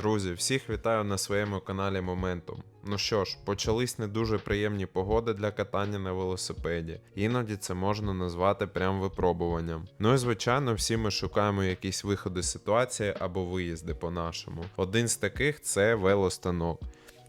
Друзі, всіх вітаю на своєму каналі Momentum. Ну що ж, почались не дуже приємні погоди для катання на велосипеді. Іноді це можна назвати прям випробуванням. Ну і звичайно, всі ми шукаємо якісь виходи з ситуації або виїзди по-нашому. Один з таких це велостанок.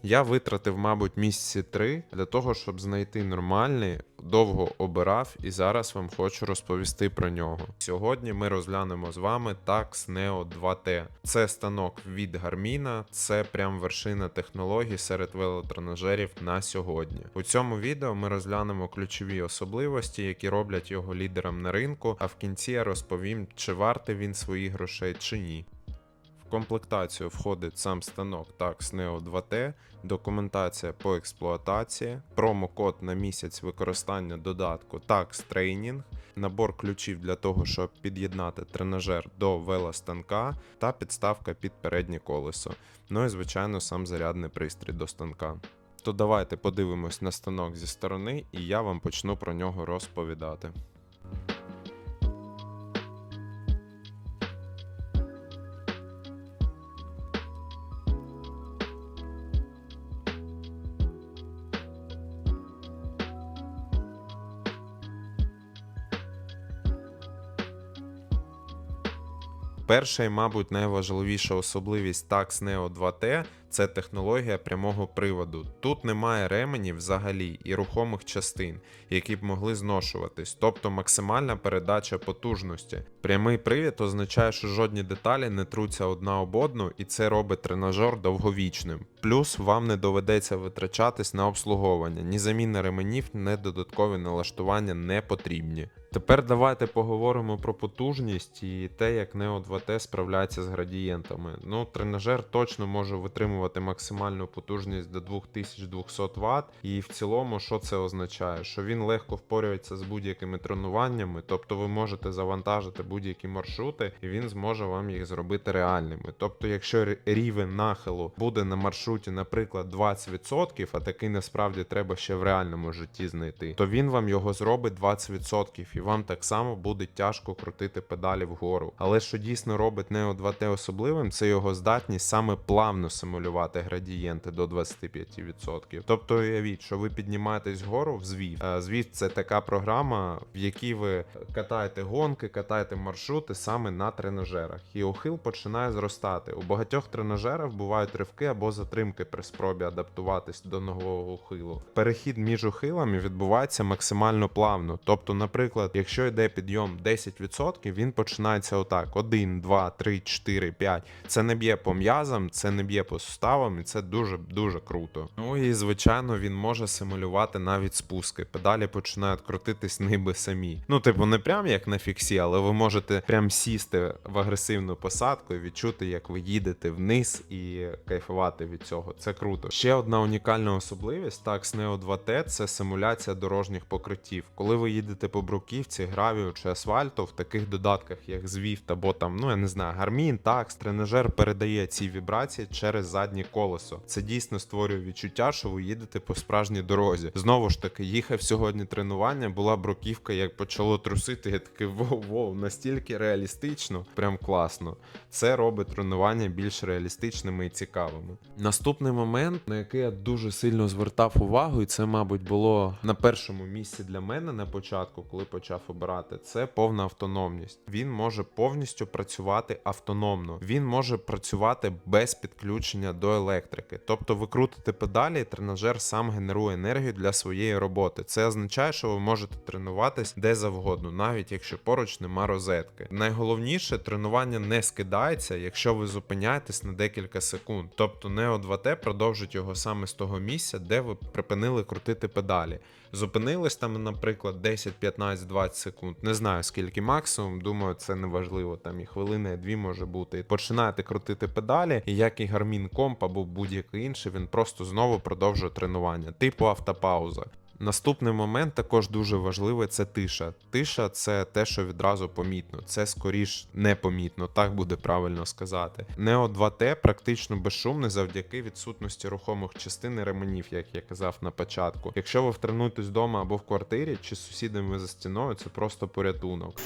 Я витратив, мабуть, місяці три для того, щоб знайти нормальний, довго обирав і зараз вам хочу розповісти про нього. Сьогодні ми розглянемо з вами Tax Neo 2T. Це станок від Garmin, це прям вершина технологій серед велотренажерів на сьогодні. У цьому відео ми розглянемо ключові особливості, які роблять його лідером на ринку, а в кінці я розповім, чи вартий він своїх грошей чи ні. Комплектацію входить сам станок Tax Neo 2T, документація по експлуатації, промокод на місяць використання додатку Tax Training, набор ключів для того, щоб під'єднати тренажер до велостанка та підставка під переднє колесо. Ну і звичайно сам зарядний пристрій до станка. То давайте подивимось на станок зі сторони, і я вам почну про нього розповідати. Перша і, мабуть, найважливіша особливість Tax Neo 2T це технологія прямого приводу. Тут немає ременів взагалі і рухомих частин, які б могли зношуватись, тобто максимальна передача потужності. Прямий привід означає, що жодні деталі не труться одна об одну, і це робить тренажер довговічним. Плюс вам не доведеться витрачатись на обслуговування, ні заміна ременів, ні додаткові налаштування не потрібні. Тепер давайте поговоримо про потужність і те, як Neo 2T справляється з градієнтами. Ну, тренажер точно може витримувати максимальну потужність до 2200 Вт, і в цілому, що це означає? Що він легко впорюється з будь-якими тренуваннями, тобто ви можете завантажити будь-які маршрути, і він зможе вам їх зробити реальними. Тобто, якщо рівень нахилу буде на маршруті, наприклад, 20%, а такий насправді треба ще в реальному житті знайти, то він вам його зробить 20%, і вам так само буде тяжко крутити педалі вгору. Але що дійсно робить Neo 2T особливим, це його здатність саме плавно симулювати градієнти до 25%. Тобто уявіть, що ви піднімаєтесь вгору в Zwift. Е, це така програма, в якій ви катаєте гонки, катаєте маршрути саме на тренажерах. І ухил починає зростати. У багатьох тренажерах бувають ривки або затримки при спробі адаптуватись до нового ухилу. Перехід між ухилами відбувається максимально плавно. Тобто, наприклад, якщо йде підйом 10%, він починається отак: 1, 2, 3, 4, 5. Це не б'є по м'язам, це не б'є по суставам, і це дуже дуже круто. Ну і звичайно, він може симулювати навіть спуски. Педалі починають крутитись ніби самі. Ну, типу, не прям як на фіксі, але ви можете прям сісти в агресивну посадку і відчути, як ви їдете вниз і кайфувати від цього. Це круто. Ще одна унікальна особливість Tax Neo 2T це симуляція дорожніх покриттів. Коли ви їдете по бруківці, гравію чи асфальту, в таких додатках, як Zwift або там, ну я не знаю, Garmin, Tax, тренажер передає ці вібрації через заднє колесо. Це дійсно створює відчуття, що ви їдете по справжній дорозі. Знову ж таки, їхав сьогодні тренування, була бруківка, як почало трусити. Я такий воу-воу, настільки реалістично, прям класно. Це робить тренування більш реалістичними і цікавими. Наступний момент, на який я дуже сильно звертав увагу, і це, мабуть, було на першому місці для мене на початку, коли почав обирати, це повна автономність. Він може повністю працювати автономно. Він може працювати без підключення до електрики. Тобто ви крутите педалі, і тренажер сам генерує енергію для своєї роботи. Це означає, що ви можете тренуватись де завгодно, навіть якщо поруч нема розетки. Найголовніше тренування не скидається, якщо ви зупиняєтесь на декілька секунд. Тобто Neo 2T продовжить його саме з того місця, де ви припинили крутити педалі. Зупинились там, наприклад, 10, 15, 20 секунд. Не знаю скільки максимум. Думаю, це не важливо. Там і хвилина, і дві може бути. Починаєте крутити педалі, і як і гармін комп або будь-який інший, він просто знову продовжує тренування, типу автопауза. Наступний момент також дуже важливий це тиша. Тиша це те, що відразу помітно. Це скоріш непомітно, так буде правильно сказати. Neo 2T практично безшумний завдяки відсутності рухомих частин і ременів, як я казав на початку. Якщо ви втренуєтесь вдома або в квартирі чи з сусідами за стіною, це просто порятунок.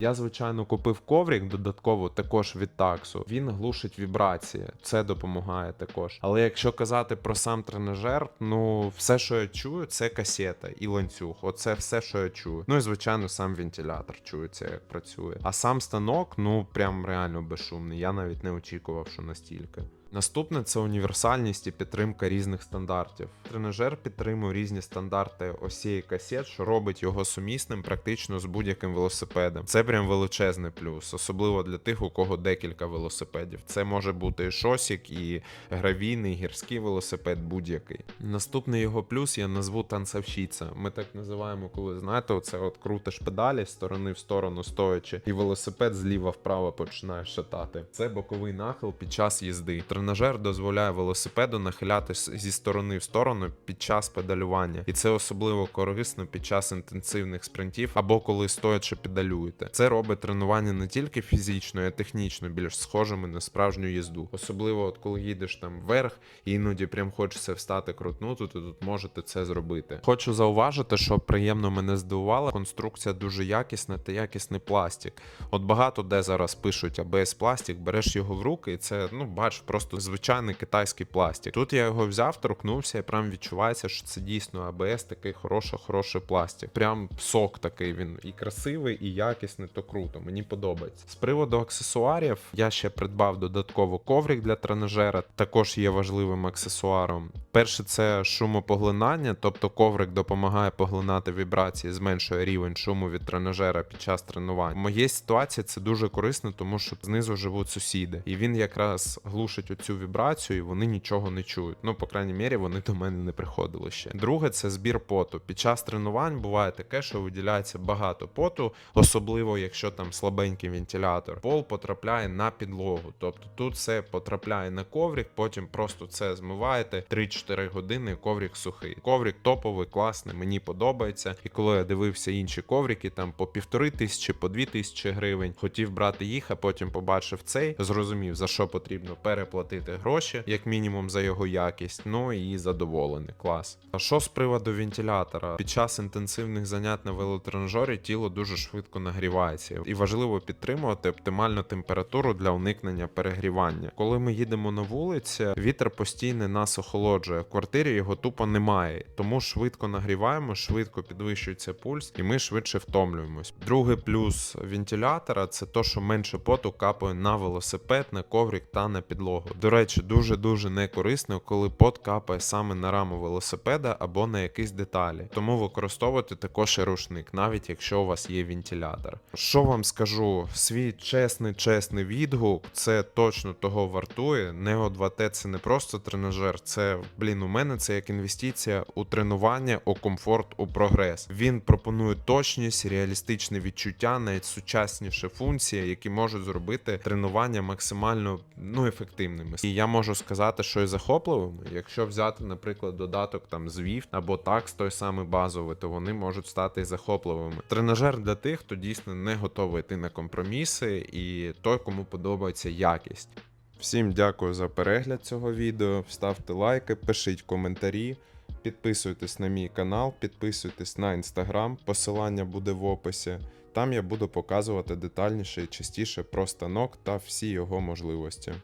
Я, звичайно, купив коврик додатково також від таксу. Він глушить вібрації, це допомагає також. Але якщо казати про сам тренажер, ну все, що я чую, це касета і ланцюг. Оце все, що я чую. Ну і звичайно, сам вентилятор чується, як працює. А сам станок, ну прям реально безшумний. Я навіть не очікував, що настільки. Наступне це універсальність і підтримка різних стандартів. Тренажер підтримує різні стандарти осі касет, що робить його сумісним практично з будь-яким велосипедом. Це прям величезний плюс, особливо для тих, у кого декілька велосипедів. Це може бути і шосік, і гравійний, і гірський велосипед, будь-який. Наступний його плюс я назву танцовщиця. Ми так називаємо, коли знаєте, оце от крутиш педалі з сторони в сторону стоячи, і велосипед зліва вправо починає шатати. Це боковий нахил під час їзди. Тренажер дозволяє велосипеду нахилятись зі сторони в сторону під час педалювання, і це особливо корисно під час інтенсивних спринтів або коли стоячи педалюєте. Це робить тренування не тільки фізично, а й технічно більш схожими на справжню їзду. Особливо, от коли їдеш там вверх, і іноді прям хочеться встати крутнути, то тут можете це зробити. Хочу зауважити, що приємно мене здивувала. Конструкція дуже якісна та якісний пластик. От багато де зараз пишуть АБС пластик, береш його в руки, і це ну бач, просто звичайний китайський пластик. Тут я його взяв, торкнувся, і прям відчувається, що це дійсно АБС такий хороший, хороший пластик. Прям сок такий він і красивий, і якісний, то круто. Мені подобається. З приводу аксесуарів я ще придбав додатково коврик для тренажера, також є важливим аксесуаром. Перше, це шумопоглинання, тобто коврик допомагає поглинати вібрації, зменшує рівень шуму від тренажера під час тренувань. В моїй ситуації це дуже корисно, тому що знизу живуть сусіди, і він якраз глушить оцю вібрацію, і вони нічого не чують. Ну, по крайній мірі, вони до мене не приходили ще. Друге, це збір поту. Під час тренувань буває таке, що виділяється багато поту, особливо якщо там слабенький вентилятор. Пол потрапляє на підлогу. Тобто тут все потрапляє на коврик, потім просто це змиваєте 3-4 години. Коврик сухий. Коврик топовий, класний, мені подобається. І коли я дивився інші коврики, там по півтори тисячі, по дві тисячі гривень, хотів брати їх, а потім побачив цей, зрозумів за що потрібно переплатити гроші, як мінімум за його якість. Ну і задоволений. Клас. А що з приводу вентилятора? Під час інтенсивних занять на велотренажері тіло дуже швидко нагрівається, і важливо підтримувати оптимальну температуру для уникнення перегрівання. Коли ми їдемо на вулиці, вітер постійно нас охолоджує. В квартирі його тупо немає, тому швидко нагріваємо, швидко підвищується пульс, і ми швидше втомлюємось. Другий плюс вентилятора це то, що менше поту капає на велосипед, на коврик та на підлогу. До речі, дуже дуже не корисно, коли пот капає саме на раму велосипеда або на якісь деталі. Тому використовуйте також і рушник, навіть якщо у вас є вентилятор. Що вам скажу? Свій чесний, чесний відгук, це точно того вартує. Neo 2T це не просто тренажер, це блін, у мене це як інвестиція у тренування, у комфорт, у прогрес. Він пропонує точність, реалістичне відчуття, навіть сучасніші функції, які можуть зробити тренування максимально ну ефективними. І я можу сказати, що і захопливими. Якщо взяти, наприклад, додаток там Zwift або Tax, той самий базовий, то вони можуть стати і захопливими. Тренажер для тих, хто дійсно не готовий йти на компроміси, і той, кому подобається якість. Всім дякую за перегляд цього відео. Ставте лайки, пишіть коментарі. Підписуйтесь на мій канал, підписуйтесь на інстаграм, посилання буде в описі. Там я буду показувати детальніше і частіше про станок та всі його можливості.